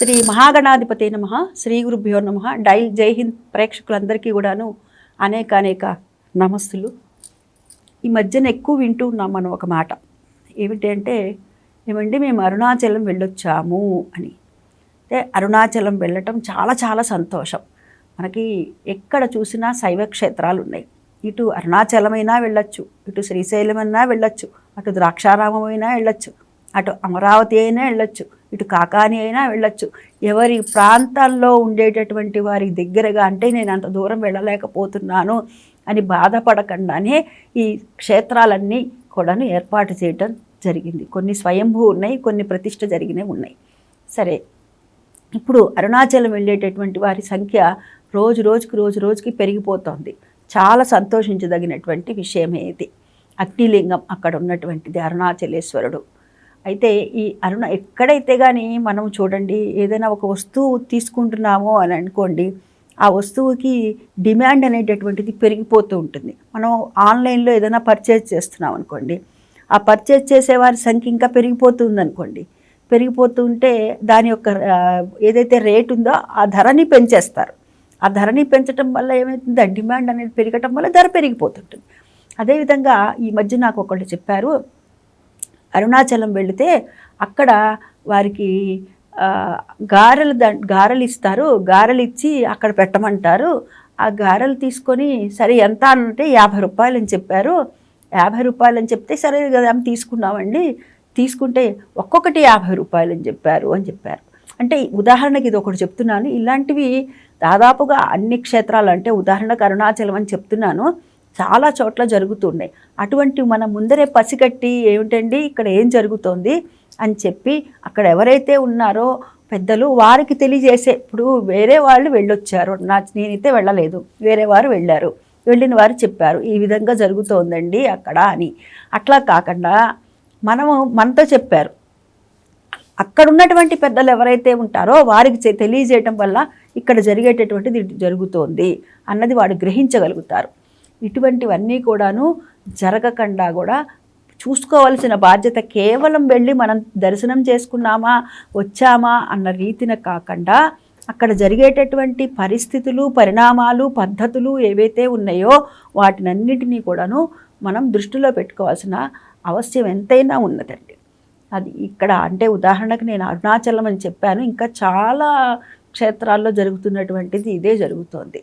శ్రీ మహాగణాధిపతి నమ. శ్రీ గురుభ్యో నమ. డైల్ జై హింద్ ప్రేక్షకులందరికీ కూడాను అనేక అనేక నమస్తులు. ఈ మధ్యన ఎక్కువ వింటూ ఉన్నాం మనం ఒక మాట. ఏమిటంటే ఏమండి మేము అరుణాచలం వెళ్ళొచ్చాము అని. అంటే అరుణాచలం వెళ్ళటం చాలా చాలా సంతోషం. మనకి ఎక్కడ చూసినా శైవ క్షేత్రాలు ఉన్నాయి ఇటు అరుణాచలమైనా వెళ్ళొచ్చు ఇటు శ్రీశైలమైనా వెళ్ళొచ్చు అటు ద్రాక్షారామమైనా వెళ్ళొచ్చు అటు అమరావతి అయినా వెళ్ళొచ్చు ఇటు కాకాని అయినా వెళ్ళొచ్చు. ఎవరి ప్రాంతాల్లో ఉండేటటువంటి వారి దగ్గరగా అంటే నేను అంత దూరం వెళ్ళలేకపోతున్నాను అని బాధపడకుండానే ఈ క్షేత్రాలన్నీ కూడాను ఏర్పాటు చేయటం జరిగింది. కొన్ని స్వయంభూ ఉన్నాయి కొన్ని ప్రతిష్ట జరిగినవి ఉన్నాయి. సరే ఇప్పుడు అరుణాచలం వెళ్ళేటటువంటి వారి సంఖ్య రోజు రోజుకి రోజు రోజుకి పెరిగిపోతోంది. చాలా సంతోషించదగినటువంటి విషయమే ఇది. అగ్నిలింగం అక్కడ ఉన్నటువంటిది అరుణాచలేశ్వరుడు. అయితే ఈ అరుణ ఎక్కడైతే కానీ మనం చూడండి ఏదైనా ఒక వస్తువు తీసుకుంటున్నామో అని అనుకోండి ఆ వస్తువుకి డిమాండ్ అనేటటువంటిది పెరిగిపోతూ ఉంటుంది. మనం ఆన్లైన్లో ఏదైనా పర్చేజ్ చేస్తున్నాం అనుకోండి ఆ పర్చేజ్ చేసేవారి సంఖ్య ఇంకా పెరిగిపోతుంది అనుకోండి. పెరిగిపోతూ ఉంటే దాని యొక్క ఏదైతే రేట్ ఉందో ఆ ధరని పెంచేస్తారు. ఆ ధరని పెంచడం వల్ల ఏమవుతుంది ఆ డిమాండ్ అనేది పెరగటం వల్ల ధర పెరిగిపోతుంటుంది. అదేవిధంగా ఈ మధ్య నాకు ఒకళ్ళు చెప్పారు అరుణాచలం వెళితే అక్కడ వారికి గారెలు ద గారెలు ఇస్తారు. గారెలు ఇచ్చి అక్కడ పెట్టమంటారు. ఆ గారెలు తీసుకొని సరే ఎంత అంటే యాభై రూపాయలు అని చెప్పారు. యాభై రూపాయలు అని చెప్తే సరే కదా తీసుకున్నామండి. తీసుకుంటే ఒక్కొక్కటి యాభై రూపాయలు అని చెప్పారు అని చెప్పారు. అంటే ఉదాహరణకి ఇది ఒకటి చెప్తున్నాను. ఇలాంటివి దాదాపుగా అన్ని క్షేత్రాలు అంటే ఉదాహరణకు అరుణాచలం అని చెప్తున్నాను. చాలా చోట్ల జరుగుతున్నాయి అటువంటి మన ముందరే పసిగట్టి ఏమిటండి ఇక్కడ ఏం జరుగుతోంది అని చెప్పి అక్కడ ఎవరైతే ఉన్నారో పెద్దలు వారికి తెలియజేసే ఇప్పుడు వేరే వాళ్ళు వెళ్ళొచ్చారు. నా నేనైతే వెళ్ళలేదు. వేరే వారు వెళ్ళారు. వెళ్ళిన వారు చెప్పారు ఈ విధంగా జరుగుతోందండి అక్కడ అని. అట్లా కాకుండా మనము మనతో చెప్పారు. అక్కడ ఉన్నటువంటి పెద్దలు ఎవరైతే ఉంటారో వారికి తెలియజేయటం వల్ల ఇక్కడ జరిగేటటువంటిది జరుగుతోంది అన్నది వాడు గ్రహించగలుగుతారు. ఇటువంటివన్నీ కూడాను జరగకుండా కూడా చూసుకోవాల్సిన బాధ్యత కేవలం వెళ్ళి మనం దర్శనం చేసుకున్నామా వచ్చామా అన్న రీతిన కాకుండా అక్కడ జరిగేటటువంటి పరిస్థితులు పరిణామాలు పద్ధతులు ఏవైతే ఉన్నాయో వాటినన్నిటినీ కూడాను మనం దృష్టిలో పెట్టుకోవాల్సిన అవసరం ఎంతైనా ఉన్నదండి. అది ఇక్కడ అంటే ఉదాహరణకు నేను అరుణాచలం అని చెప్పాను. ఇంకా చాలా క్షేత్రాల్లో జరుగుతున్నటువంటిది ఇదే జరుగుతోంది.